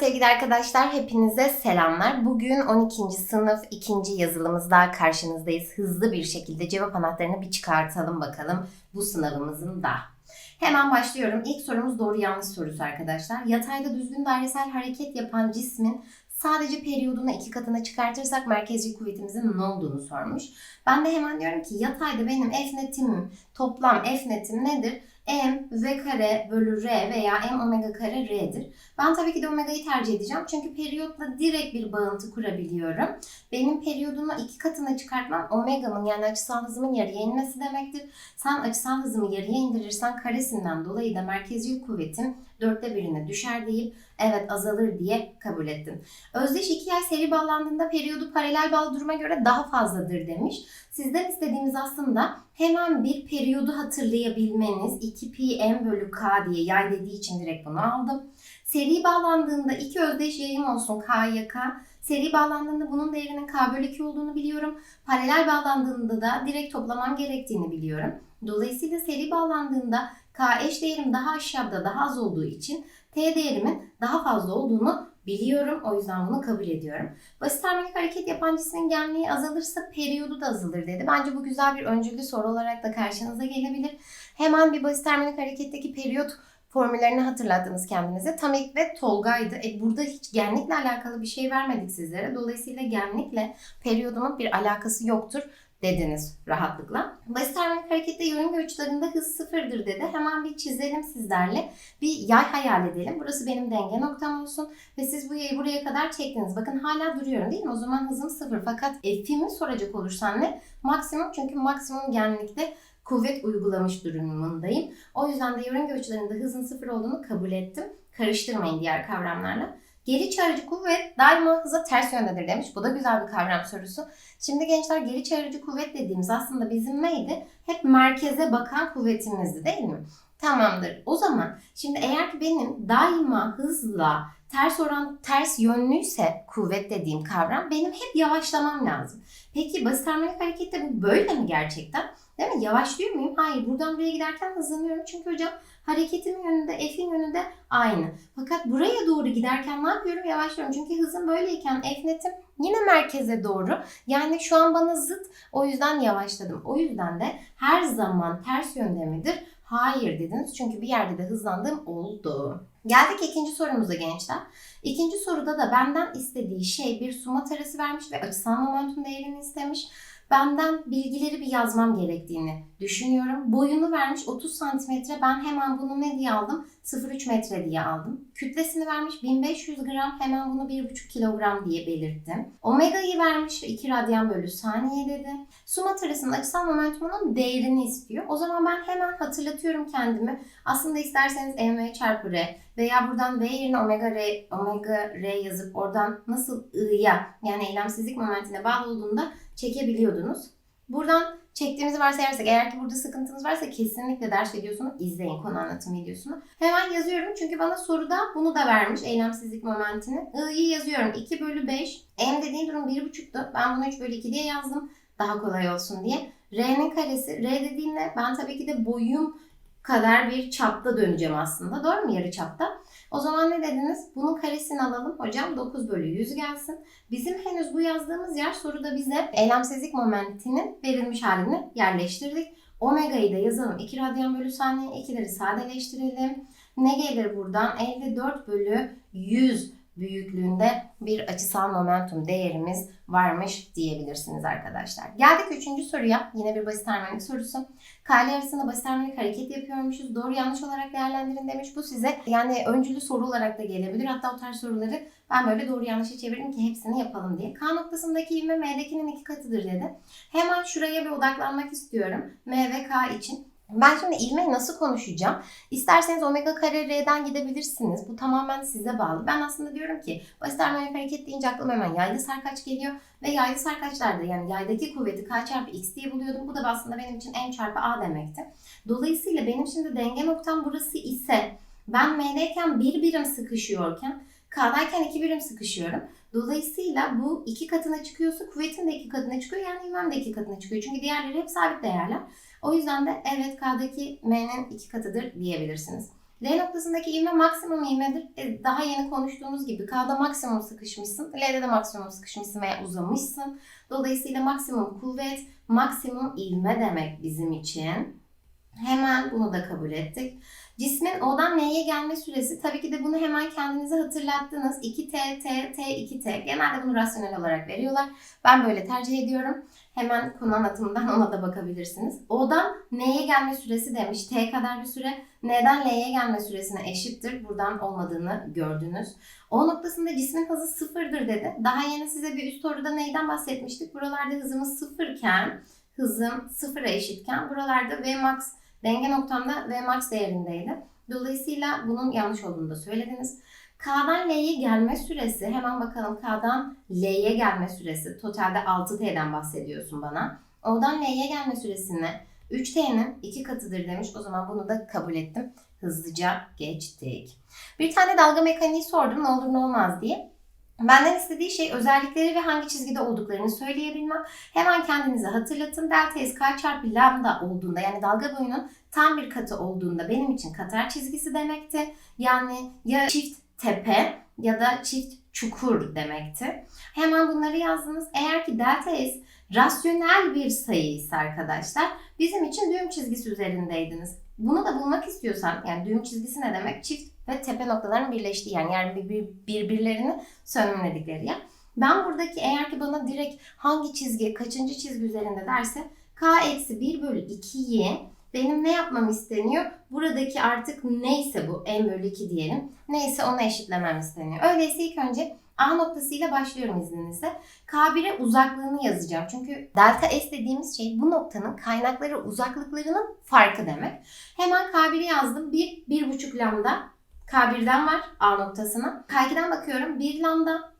sevgili arkadaşlar, hepinize selamlar. Bugün 12. sınıf 2. yazılımızda karşınızdayız. Hızlı bir şekilde cevap anahtarını bir çıkartalım bakalım bu sınavımızın da. Hemen başlıyorum. İlk sorumuz doğru yanlış sorusu arkadaşlar. Yatayda düzgün dairesel hareket yapan cismin sadece periyodunu iki katına çıkartırsak merkezci kuvvetimizin ne olduğunu sormuş. Ben de hemen diyorum ki yatayda benim F netimim, toplam F netim nedir? M V kare bölü R veya M omega kare R'dir. Ben tabii ki de omega'yı tercih edeceğim. Çünkü periyotla direkt bir bağıntı kurabiliyorum. Benim periyodumu iki katına çıkartmam omega'mın yani açısal hızımın yarıya inmesi demektir. Sen açısal hızımı yarıya indirirsen karesinden dolayı da merkezcil kuvvetim dörtte birine düşer deyip evet azalır diye kabul ettin. Özdeş iki yay seri bağlandığında periyodu paralel bağlı duruma göre daha fazladır demiş. Sizden istediğimiz aslında hemen bir periyodu hatırlayabilmeniz 2 pi m bölü k diye yay dediği için direkt bunu aldım. Seri bağlandığında iki özdeş yayım olsun k ya k. Seri bağlandığında bunun değerinin k bölü 2 olduğunu biliyorum. Paralel bağlandığında da direkt toplamam gerektiğini biliyorum. Dolayısıyla seri bağlandığında k eş değerim daha aşağıda daha az olduğu için t değerimin daha fazla olduğunu biliyorum. O yüzden bunu kabul ediyorum. Basit harmonik hareket yapan cismin genliği azalırsa periyodu da azalır dedi. Bence bu güzel bir öncüllü soru olarak da karşınıza gelebilir. Hemen bir basit harmonik hareketteki periyot formüllerini hatırlattınız kendinize. Tamik ve Tolga'ydı. E burada hiç genlikle alakalı bir şey vermedik sizlere. Dolayısıyla genlikle periyodumun bir alakası yoktur dediniz rahatlıkla. Basit harmonik harekette yörünge uçlarında hız sıfırdır dedi. Hemen bir çizelim sizlerle. Bir yay hayal edelim. Burası benim denge noktam olsun. Ve siz bu yayı buraya kadar çektiniz. Bakın hala duruyorum değil mi? O zaman hızım sıfır. Fakat f'imi soracak olursan ne? Maksimum çünkü maksimum genlikte kuvvet uygulamış durumundayım. O yüzden de yörünge uçlarında hızın sıfır olduğunu kabul ettim. Karıştırmayın diğer kavramlarla. Geri çağırıcı kuvvet daima hıza ters yöndedir demiş. Bu da güzel bir kavram sorusu. Şimdi gençler geri çağırıcı kuvvet dediğimiz aslında bizim neydi? Hep merkeze bakan kuvvetimizdi değil mi? Tamamdır. O zaman şimdi eğer ki benim daima hızla ters oran ters yönlüyse kuvvet dediğim kavram benim hep yavaşlamam lazım. Peki basit harmonik harekette bu böyle mi gerçekten? Değil mi? Yavaşlıyor muyum? Hayır. Buradan buraya giderken hızlanıyorum. Çünkü hocam hareketimin yönünde, F'in yönünde aynı. Fakat buraya doğru giderken ne yapıyorum? Yavaşlıyorum. Çünkü hızım böyleyken F netim yine merkeze doğru. Yani şu an bana zıt. O yüzden yavaşladım. O yüzden de her zaman ters yönde midir? Hayır dediniz. Çünkü bir yerde de hızlandığım oldu. Geldik ikinci sorumuza gençler. İkinci soruda da benden istediği şey bir su matarası vermiş ve açısal momentum değerini istemiş benden bilgileri bir yazmam gerektiğini düşünüyorum. Boyunu vermiş 30 santimetre. Ben hemen bunu ne diye aldım? 0,3 metre diye aldım. Kütlesini vermiş 1500 gram. Hemen bunu 1,5 kilogram diye belirttim. Omega'yı vermiş 2 radyan bölü saniye dedi. Su matarasının açısal momentumunun değerini istiyor. O zaman ben hemen hatırlatıyorum kendimi. Aslında isterseniz mv çarpı r veya buradan v yerine omega r, omega r yazıp oradan nasıl i'ya yani eylemsizlik momentine bağlı olduğunda çekebiliyordunuz. Buradan çektiğimizi varsayarsak eğer ki burada sıkıntınız varsa kesinlikle ders videosunu izleyin konu anlatım videosunu. Hemen yazıyorum çünkü bana soruda bunu da vermiş eylemsizlik momentini. I'yi yazıyorum 2 bölü 5. M dediğim durum 1,5'tu. Ben bunu 3 bölü 2 diye yazdım daha kolay olsun diye. R'nin karesi. R dediğimde ben tabii ki de boyum kadar bir çapta döneceğim aslında. Doğru mu? Yarı çapta. O zaman ne dediniz? Bunun karesini alalım. Hocam 9 bölü 100 gelsin. Bizim henüz bu yazdığımız yer soruda bize eylemsizlik momentinin verilmiş halini yerleştirdik. Omega'yı da yazalım. 2 radyan bölü saniye. 2'leri sadeleştirelim. Ne gelir buradan? 54 bölü 100 büyüklüğünde bir açısal momentum değerimiz varmış diyebilirsiniz arkadaşlar. Geldik üçüncü soruya. Yine bir basit harmonik sorusu. Kale arasında basit harmonik hareket yapıyormuşuz. Doğru yanlış olarak değerlendirin demiş. Bu size yani öncülü soru olarak da gelebilir. Hatta o tarz soruları ben böyle doğru yanlışı çevirdim ki hepsini yapalım diye. K noktasındaki ivme M'dekinin iki katıdır dedi. Hemen şuraya bir odaklanmak istiyorum. M ve K için. Ben şimdi ilmeği nasıl konuşacağım? İsterseniz omega kare r'den gidebilirsiniz. Bu tamamen size bağlı. Ben aslında diyorum ki basit harmonik hareket deyince aklıma hemen yaylı sarkaç geliyor. Ve yaylı sarkaçlarda yani yaydaki kuvveti k çarpı x diye buluyordum. Bu da aslında benim için m çarpı a demekti. Dolayısıyla benim şimdi denge noktam burası ise ben m'deyken bir birim sıkışıyorken K'dayken iki birim sıkışıyorum. Dolayısıyla bu iki katına çıkıyorsa kuvvetin de iki katına çıkıyor. Yani ivmem de iki katına çıkıyor. Çünkü diğerleri hep sabit değerler. O yüzden de evet K'daki M'nin iki katıdır diyebilirsiniz. L noktasındaki ivme maksimum ivmedir. E, daha yeni konuştuğumuz gibi K'da maksimum sıkışmışsın. L'de de maksimum sıkışmışsın veya uzamışsın. Dolayısıyla maksimum kuvvet, maksimum ivme demek bizim için. Hemen bunu da kabul ettik. Cismin O'dan N'ye gelme süresi tabii ki de bunu hemen kendinize hatırlattınız. 2T, T, T, 2T. Genelde bunu rasyonel olarak veriyorlar. Ben böyle tercih ediyorum. Hemen konu anlatımından ona da bakabilirsiniz. O'dan N'ye gelme süresi demiş. T kadar bir süre. N'den L'ye gelme süresine eşittir. Buradan olmadığını gördünüz. O noktasında cismin hızı sıfırdır dedi. Daha yeni size bir üst soruda neyden bahsetmiştik? Buralarda hızımız sıfırken, hızım sıfıra eşitken buralarda V max denge noktamda V max değerindeydi. Dolayısıyla bunun yanlış olduğunu da söylediniz. K'dan L'ye gelme süresi, hemen bakalım K'dan L'ye gelme süresi. Totalde 6T'den bahsediyorsun bana. O'dan L'ye gelme süresini 3T'nin 2 katıdır demiş. O zaman bunu da kabul ettim. Hızlıca geçtik. Bir tane dalga mekaniği sordum ne olur ne olmaz diye. Benden istediği şey özellikleri ve hangi çizgide olduklarını söyleyebilmem. Hemen kendinize hatırlatın. Delta S K çarpı lambda olduğunda yani dalga boyunun tam bir katı olduğunda benim için katar çizgisi demekti. Yani ya çift tepe ya da çift çukur demekti. Hemen bunları yazdınız. Eğer ki delta S rasyonel bir sayı ise arkadaşlar bizim için düğüm çizgisi üzerindeydiniz. Bunu da bulmak istiyorsan yani düğüm çizgisi ne demek? Çift ve tepe noktalarının birleştiği yani yani bir, bir, birbirlerini sönümledikleri yer. Ben buradaki eğer ki bana direkt hangi çizgi, kaçıncı çizgi üzerinde derse k eksi 1 bölü 2'yi benim ne yapmam isteniyor? Buradaki artık neyse bu n bölü 2 diyelim. Neyse ona eşitlemem isteniyor. Öyleyse ilk önce A noktasıyla başlıyorum izninizle. K1'e uzaklığını yazacağım. Çünkü delta S dediğimiz şey bu noktanın kaynakları uzaklıklarının farkı demek. Hemen K1'i yazdım. 1, 1,5 lambda. K1'den var A noktasına. K2'den bakıyorum. 1 lambda,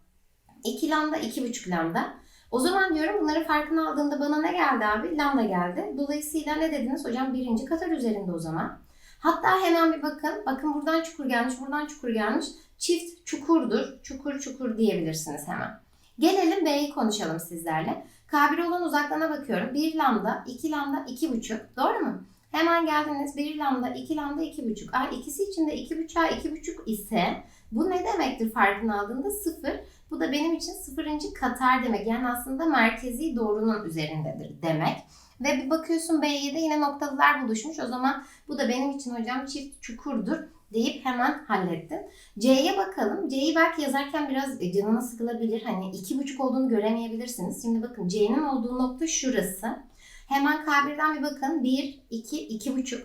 2 lambda, 2,5 lambda. O zaman diyorum bunların farkını aldığımda bana ne geldi abi? Lambda geldi. Dolayısıyla ne dediniz hocam? Birinci katar üzerinde o zaman. Hatta hemen bir bakın. Bakın buradan çukur gelmiş, buradan çukur gelmiş. Çift çukurdur. Çukur çukur diyebilirsiniz hemen. Gelelim B'yi konuşalım sizlerle. K1 olan uzaklığına bakıyorum. 1 lambda, 2 lambda, 2,5. Doğru mu? Hemen geldiniz 1 lambda, 2 lambda, 2,5. Ay ikisi için de 2,5'a 2,5 ise bu ne demektir farkını aldığında 0. Bu da benim için sıfırıncı katar demek. Yani aslında merkezi doğrunun üzerindedir demek. Ve bir bakıyorsun B'ye yine noktalılar buluşmuş. O zaman bu da benim için hocam çift çukurdur deyip hemen hallettin. C'ye bakalım. C'yi belki yazarken biraz e, canına sıkılabilir. Hani iki buçuk olduğunu göremeyebilirsiniz. Şimdi bakın C'nin olduğu nokta şurası. Hemen K1'den bir bakın. 1, 2, 2,5.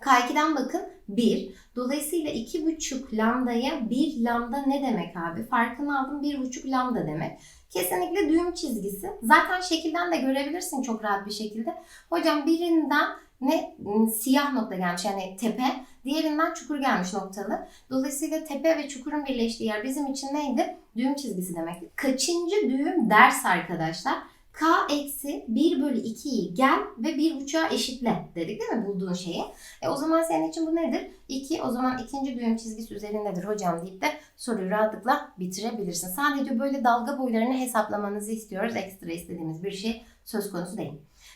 K2'den bakın 1. Dolayısıyla 2,5 lambdaya 1 lambda ne demek abi? Farkını aldım 1,5 lambda demek. Kesinlikle düğüm çizgisi. Zaten şekilden de görebilirsin çok rahat bir şekilde. Hocam birinden ne siyah nokta gelmiş yani tepe, diğerinden çukur gelmiş noktalı. Dolayısıyla tepe ve çukurun birleştiği yer bizim için neydi? Düğüm çizgisi demek. Kaçıncı düğüm ders arkadaşlar? K eksi 1 bölü 2'yi gel ve 1,5'a eşitle dedik değil mi bulduğun şeyi? E o zaman senin için bu nedir? 2 o zaman ikinci düğüm çizgisi üzerindedir hocam deyip de soruyu rahatlıkla bitirebilirsin. Sadece böyle dalga boylarını hesaplamanızı istiyoruz. Ekstra istediğimiz bir şey söz konusu değil.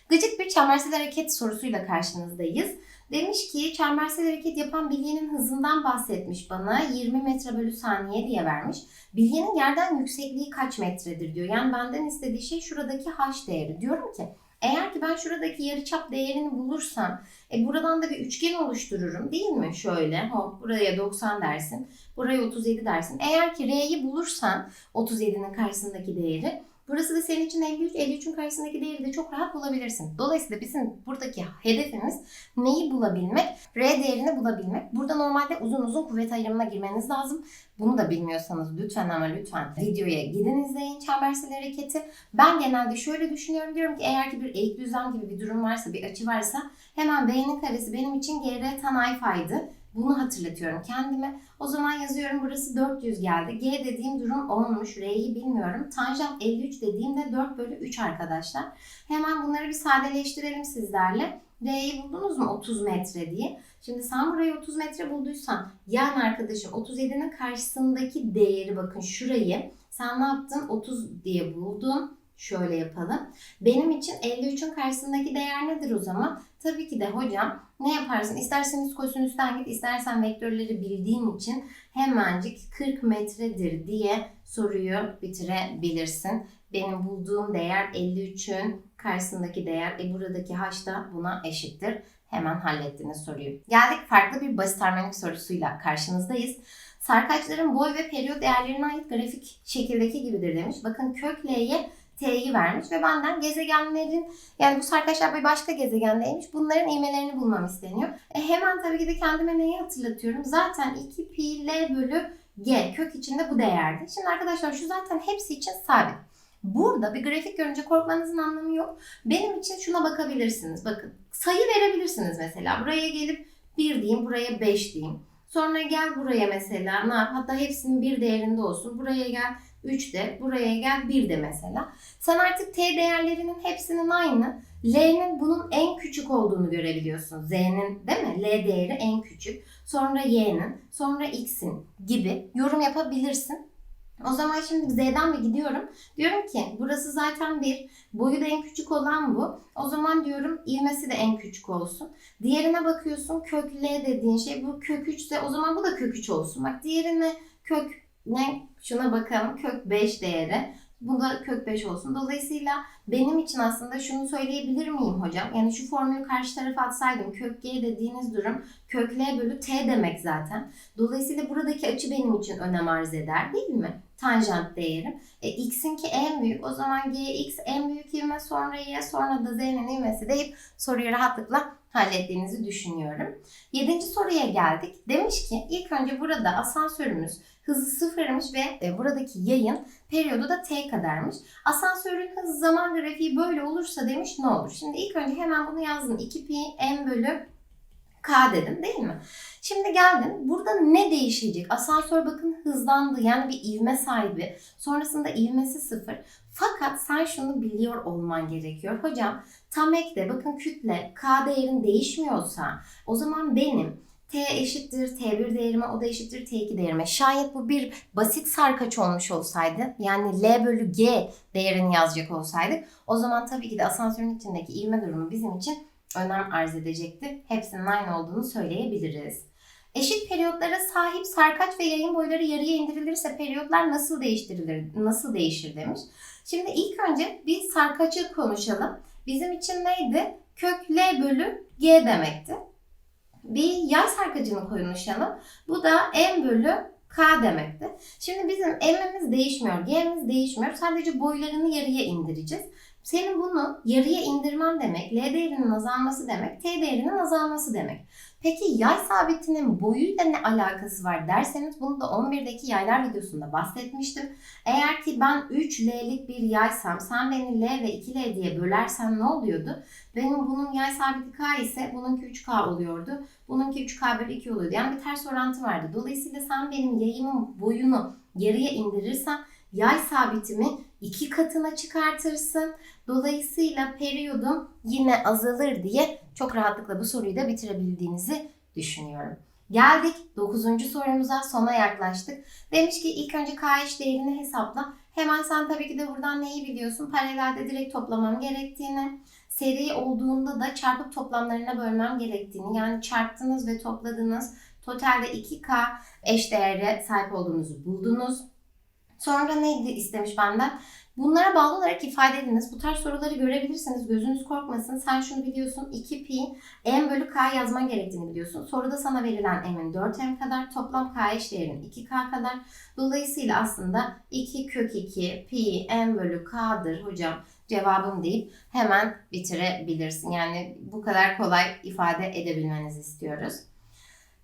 Gıcık bir çembersel hareket sorusuyla karşınızdayız. Demiş ki çembersel hareket yapan bilyenin hızından bahsetmiş bana. 20 metre bölü saniye diye vermiş. Bilyenin yerden yüksekliği kaç metredir diyor. Yani benden istediği şey şuradaki h değeri. Diyorum ki eğer ki ben şuradaki yarıçap değerini bulursam e buradan da bir üçgen oluştururum değil mi? Şöyle hop buraya 90 dersin. Buraya 37 dersin. Eğer ki R'yi bulursan 37'nin karşısındaki değeri Burası da senin için 53. 53'ün karşısındaki değeri de çok rahat bulabilirsin. Dolayısıyla bizim buradaki hedefimiz neyi bulabilmek? R değerini bulabilmek. Burada normalde uzun uzun kuvvet ayrımına girmeniz lazım. Bunu da bilmiyorsanız lütfen ama lütfen videoya gidin izleyin çembersel hareketi. Ben genelde şöyle düşünüyorum. Diyorum ki eğer ki bir eğik düzlem gibi bir durum varsa, bir açı varsa hemen B'nin karesi benim için GR tan alfaydı. Bunu hatırlatıyorum kendime. O zaman yazıyorum burası 400 geldi. G dediğim durum 10'muş. R'yi bilmiyorum. Tanjant 53 dediğimde 4 bölü 3 arkadaşlar. Hemen bunları bir sadeleştirelim sizlerle. R'yi buldunuz mu 30 metre diye. Şimdi sen burayı 30 metre bulduysan yani arkadaşım 37'nin karşısındaki değeri bakın şurayı sen ne yaptın 30 diye buldun. Şöyle yapalım. Benim için 53'ün karşısındaki değer nedir o zaman? Tabii ki de hocam ne yaparsın? İsterseniz kosinüsten git, istersen vektörleri bildiğin için hemencik 40 metredir diye soruyu bitirebilirsin. Benim bulduğum değer 53'ün karşısındaki değer. E buradaki h da buna eşittir. Hemen hallettiniz soruyu. Geldik farklı bir basit harmonik sorusuyla karşınızdayız. Sarkaçların boy ve periyot değerlerine ait grafik şekildeki gibidir demiş. Bakın kök L'ye T'yi vermiş ve benden gezegenlerin yani bu sarkaçlar bir başka gezegendeymiş. Bunların ivmelerini bulmam isteniyor. E hemen tabii ki de kendime neyi hatırlatıyorum? Zaten 2 pi L bölü G kök içinde bu değerdi. Şimdi arkadaşlar şu zaten hepsi için sabit. Burada bir grafik görünce korkmanızın anlamı yok. Benim için şuna bakabilirsiniz. Bakın sayı verebilirsiniz mesela. Buraya gelip 1 diyeyim, buraya 5 diyeyim. Sonra gel buraya mesela ne yap? Hatta hepsinin bir değerinde olsun. Buraya gel 3 de, buraya gel 1 de mesela. Sen artık t değerlerinin hepsinin aynı. L'nin bunun en küçük olduğunu görebiliyorsun. Z'nin değil mi? L değeri en küçük. Sonra y'nin, sonra x'in gibi yorum yapabilirsin. O zaman şimdi Z'den mi gidiyorum? Diyorum ki burası zaten bir. Boyu da en küçük olan bu. O zaman diyorum ivmesi de en küçük olsun. Diğerine bakıyorsun kök L dediğin şey bu kök 3 ise o zaman bu da kök 3 olsun. Bak diğerine kök ne? Şuna bakalım kök 5 değeri. Bu da kök 5 olsun. Dolayısıyla benim için aslında şunu söyleyebilir miyim hocam? Yani şu formülü karşı tarafa atsaydım kök G dediğiniz durum kök L bölü T demek zaten. Dolayısıyla buradaki açı benim için önem arz eder değil mi? Tanjant değerim. E, x'inki en büyük. O zaman gx en büyük ivme sonra y sonra da z'nin ivmesi deyip soruyu rahatlıkla hallettiğinizi düşünüyorum. Yedinci soruya geldik. Demiş ki ilk önce burada asansörümüz hızı sıfırmış ve e, buradaki yayın periyodu da t kadarmış. Asansörün hız zaman grafiği böyle olursa demiş ne olur? Şimdi ilk önce hemen bunu yazdım. 2 pi m bölü k dedim değil mi? Şimdi geldim. Burada ne değişecek? Asansör bakın hızlandı. Yani bir ivme sahibi. Sonrasında ivmesi sıfır. Fakat sen şunu biliyor olman gerekiyor. Hocam tam ekle bakın kütle k değerin değişmiyorsa o zaman benim t eşittir t1 değerime o da eşittir t2 değerime. Şayet bu bir basit sarkaç olmuş olsaydı yani l bölü g değerini yazacak olsaydık o zaman tabii ki de asansörün içindeki ivme durumu bizim için önem arz edecekti. Hepsinin aynı olduğunu söyleyebiliriz. Eşit periyotlara sahip sarkaç ve yayın boyları yarıya indirilirse periyotlar nasıl değiştirilir, nasıl değişir demiş. Şimdi ilk önce bir sarkaçı konuşalım. Bizim için neydi? Kök L bölü G demekti. Bir yay sarkacını konuşalım. Bu da M bölü K demekti. Şimdi bizim M'imiz değişmiyor, G'miz değişmiyor. Sadece boylarını yarıya indireceğiz. Senin bunu yarıya indirmen demek, L değerinin azalması demek, T değerinin azalması demek. Peki yay sabitinin boyuyla ne alakası var derseniz bunu da 11'deki yaylar videosunda bahsetmiştim. Eğer ki ben 3L'lik bir yaysam sen beni L ve 2L diye bölersen ne oluyordu? Benim bunun yay sabiti K ise bununki 3K oluyordu. Bununki 3K bölü 2 oluyordu. Yani bir ters orantı vardı. Dolayısıyla sen benim yayımın boyunu yarıya indirirsen yay sabitimi iki katına çıkartırsın. Dolayısıyla periyodum yine azalır diye çok rahatlıkla bu soruyu da bitirebildiğinizi düşünüyorum. Geldik 9. sorumuza sona yaklaştık. Demiş ki ilk önce KH değerini hesapla. Hemen sen tabii ki de buradan neyi biliyorsun? Paralelde direkt toplamam gerektiğini, seri olduğunda da çarpıp toplamlarına bölmem gerektiğini. Yani çarptınız ve topladınız. Totalde 2K eş değere sahip olduğunuzu buldunuz. Sonra neydi istemiş benden? Bunlara bağlı olarak ifade ediniz. Bu tarz soruları görebilirsiniz. Gözünüz korkmasın. Sen şunu biliyorsun. 2 pi m bölü k yazman gerektiğini biliyorsun. Soruda sana verilen m'in 4m kadar. Toplam k eş değerin 2k kadar. Dolayısıyla aslında 2 kök 2 pi m bölü k'dır hocam cevabım deyip hemen bitirebilirsin. Yani bu kadar kolay ifade edebilmenizi istiyoruz.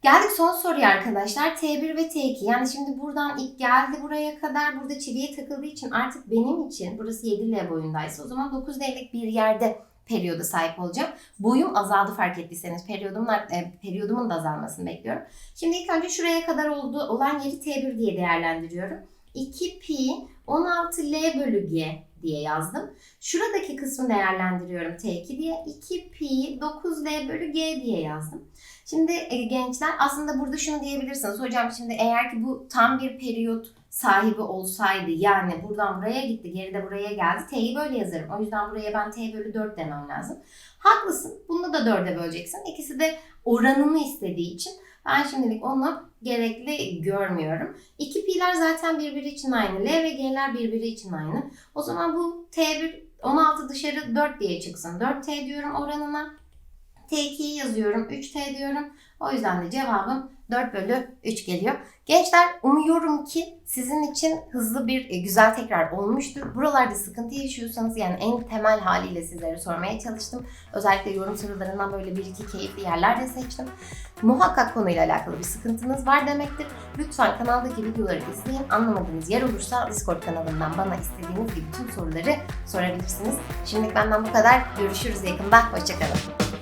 Geldik son soruya arkadaşlar. T1 ve T2. Yani şimdi buradan ilk geldi buraya kadar. Burada çiviye takıldığı için artık benim için burası 7L boyundaysa o zaman 9L'lik bir yerde periyoda sahip olacağım. Boyum azaldı fark ettiyseniz. Periyodumun, e, periyodumun da azalmasını bekliyorum. Şimdi ilk önce şuraya kadar oldu, olan yeri T1 diye değerlendiriyorum. 2 pi 16L bölü G diye yazdım. Şuradaki kısmı değerlendiriyorum T2 diye. 2 pi 9L bölü G diye yazdım. Şimdi e, gençler aslında burada şunu diyebilirsiniz. Hocam şimdi eğer ki bu tam bir periyot sahibi olsaydı yani buradan buraya gitti geride buraya geldi t'yi böyle yazarım. O yüzden buraya ben t bölü 4 demem lazım. Haklısın. Bunu da 4'e böleceksin. İkisi de oranını istediği için ben şimdilik onu gerekli görmüyorum. 2 pi'ler zaten birbiri için aynı. L ve G'ler birbiri için aynı. O zaman bu T1 16 dışarı 4 diye çıksın. 4T diyorum oranına. T2'yi yazıyorum. 3T diyorum. O yüzden de cevabım 4 bölü 3 geliyor. Gençler umuyorum ki sizin için hızlı bir e, güzel tekrar olmuştur. Buralarda sıkıntı yaşıyorsanız yani en temel haliyle sizlere sormaya çalıştım. Özellikle yorum sorularından böyle bir iki keyifli yerler de seçtim. Muhakkak konuyla alakalı bir sıkıntınız var demektir. Lütfen kanaldaki videoları izleyin. Anlamadığınız yer olursa Discord kanalından bana istediğiniz gibi tüm soruları sorabilirsiniz. Şimdilik benden bu kadar. Görüşürüz yakında. Hoşçakalın.